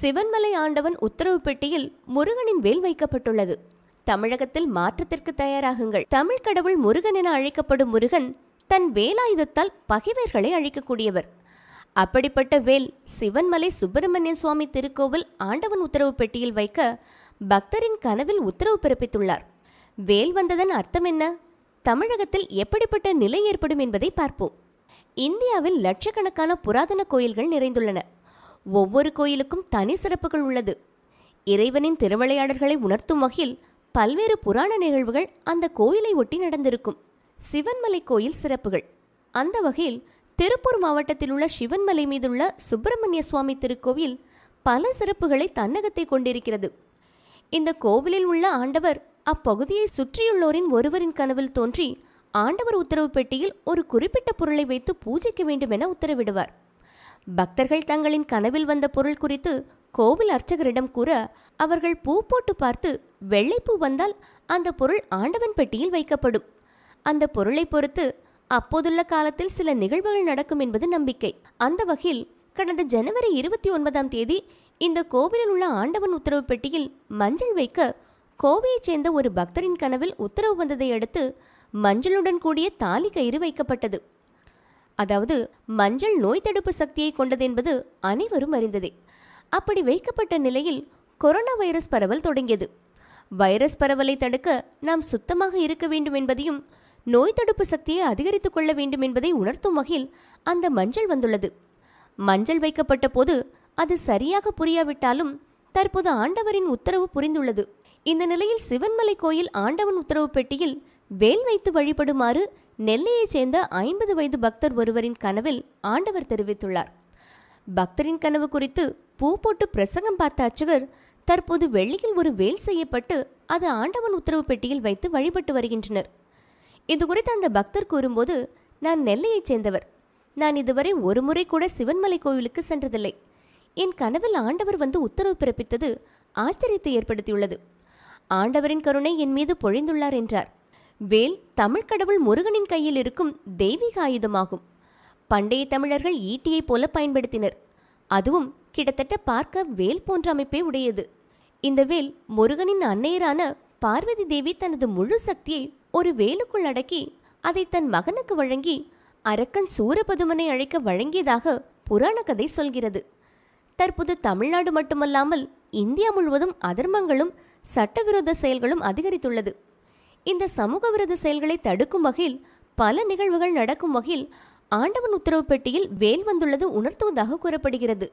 சிவன்மலை ஆண்டவன் உத்தரவு பெட்டியில் முருகனின் வேல் வைக்கப்பட்டுள்ளது. தமிழகத்தில் மாற்றத்திற்கு தயாராகுங்கள். தமிழ் கடவுள் முருகன் என அழைக்கப்படும் முருகன் தன் வேலாயுதத்தால் பகைவர்களை அழிக்கக்கூடியவர். அப்படிப்பட்ட வேல் சிவன்மலை சுப்பிரமணிய சுவாமி திருக்கோவில் ஆண்டவன் உத்தரவு பெட்டியில் வைக்க பக்தரின் கனவில் உத்தரவு பிறப்பித்துள்ளார். வேல் வந்ததன் அர்த்தம் என்ன? தமிழகத்தில் எப்படிப்பட்ட நிலை ஏற்படும் என்பதை பார்ப்போம். இந்தியாவில் லட்சக்கணக்கான புராதன கோயில்கள் நிறைந்துள்ளன. ஒவ்வொரு கோயிலுக்கும் தனி சிறப்புகள் உள்ளது. இறைவனின் திருவிளையாடல்களை உணர்த்தும் வகையில் பல்வேறு புராண நிகழ்வுகள் அந்த கோயிலை ஒட்டி நடந்திருக்கும். சிவன்மலை கோயில் சிறப்புகள். அந்த வகையில் திருப்பூர் மாவட்டத்தில் உள்ள சிவன்மலை மீதுள்ள சுப்பிரமணிய சுவாமி திருக்கோவில் பல சிறப்புகளை தன்னகத்தை கொண்டிருக்கிறது. இந்த கோவிலில் உள்ள ஆண்டவர் அப்பகுதியை சுற்றியுள்ளோரின் ஒருவரின் கனவில் தோன்றி ஆண்டவர் உத்தரவு பெட்டியில் ஒரு குறிப்பிட்ட பொருளை வைத்து பூஜிக்க வேண்டும் என உத்தரவிடுவார். பக்தர்கள் தங்களின் கனவில் வந்த பொருள் குறித்து கோவில் அர்ச்சகரிடம் கூற அவர்கள் பூ போட்டு பார்த்து வெள்ளைப்பூ வந்தால் அந்த பொருள் ஆண்டவன் பெட்டியில் வைக்கப்படும். அந்த பொருளை பொறுத்து அப்போதுள்ள காலத்தில் சில நிகழ்வுகள் நடக்கும் என்பது நம்பிக்கை. அந்த வகையில் கடந்த ஜனவரி இருபத்தி ஒன்பதாம் தேதி இந்த கோவிலில் உள்ள ஆண்டவன் உத்தரவு பெட்டியில் மஞ்சள் வைக்க கோவையைச் சேர்ந்த ஒரு பக்தரின் கனவில் உத்தரவு வந்ததை அடுத்து மஞ்சளுடன் கூடிய தாலி கயிறு வைக்கப்பட்டது. அதாவது மஞ்சள் நோய் தடுப்பு சக்தியை கொண்டது என்பது அனைவரும் அறிந்ததே. அப்படி வைக்கப்பட்ட நிலையில் கொரோனா வைரஸ் பரவல் தொடங்கியது. வைரஸ் பரவலை தடுக்க நாம் சுத்தமாக இருக்க வேண்டும் என்பதையும் நோய் தடுப்பு சக்தியை அதிகரித்துக் கொள்ள வேண்டும் என்பதை உணர்த்தும் வகையில் அந்த மஞ்சள் வந்துள்ளது. மஞ்சள் வைக்கப்பட்ட போது அது சரியாக புரியாவிட்டாலும் தற்போது ஆண்டவரின் உத்தரவு புரிந்துள்ளது. இந்த நிலையில் சிவன்மலை கோயில் ஆண்டவன் உத்தரவு பெட்டியில் வேல் வைத்து வழிபடுமாறு நெல்லையைச் சேர்ந்த ஐம்பது வயது பக்தர் ஒருவரின் கனவில் ஆண்டவர் தெரிவித்துள்ளார். பக்தரின் கனவு குறித்து பூ போட்டு பிரசங்கம் பார்த்த அர்ச்சகர் தற்போது வெள்ளியில் ஒரு வேல் செய்யப்பட்டு அது ஆண்டவன் உத்தரவு பெட்டியில் வைத்து வழிபட்டு வருகின்றனர். இது குறித்து அந்த பக்தர் கூறும்போது நான் நெல்லையைச் சேர்ந்தவர். நான் இதுவரை ஒரு முறை கூட சிவன்மலை கோவிலுக்கு சென்றதில்லை. என் கனவில் ஆண்டவர் வந்து உத்தரவு பிறப்பித்தது ஆச்சரியத்தை ஏற்படுத்தியுள்ளது. ஆண்டவரின் கருணை என் மீது பொழிந்துள்ளார் என்றார். வேல் தமிழ் கடவுள் முருகனின் கையில் இருக்கும் தெய்வீக ஆயுதமாகும். பண்டைய தமிழர்கள் ஈட்டியைப் போல பயன்படுத்தினர். அதுவும் கிட்டத்தட்ட பார்க்க வேல் போன்ற அமைப்பே உடையது. இந்த வேல் முருகனின் அன்னையரான பார்வதி தேவி தனது முழு சக்தியை ஒரு வேலுக்குள் அடக்கி அதை தன் மகனுக்கு வழங்கி அரக்கன் சூரபதுமனை அழைக்க வழங்கியதாக புராண கதை சொல்கிறது. தற்போது தமிழ்நாடு மட்டுமல்லாமல் இந்தியா முழுவதும் அதர்மங்களும் சட்டவிரோத செயல்களும் அதிகரித்துள்ளது. இந்த சமூக விரோத செயல்களை தடுக்கும் வகையில் பல நிகழ்வுகள் நடக்கும் வகையில் ஆண்டவன் உத்தரவு பெட்டியில் வேல் வந்துள்ளது உணர்த்துவதாக கூறப்படுகிறது.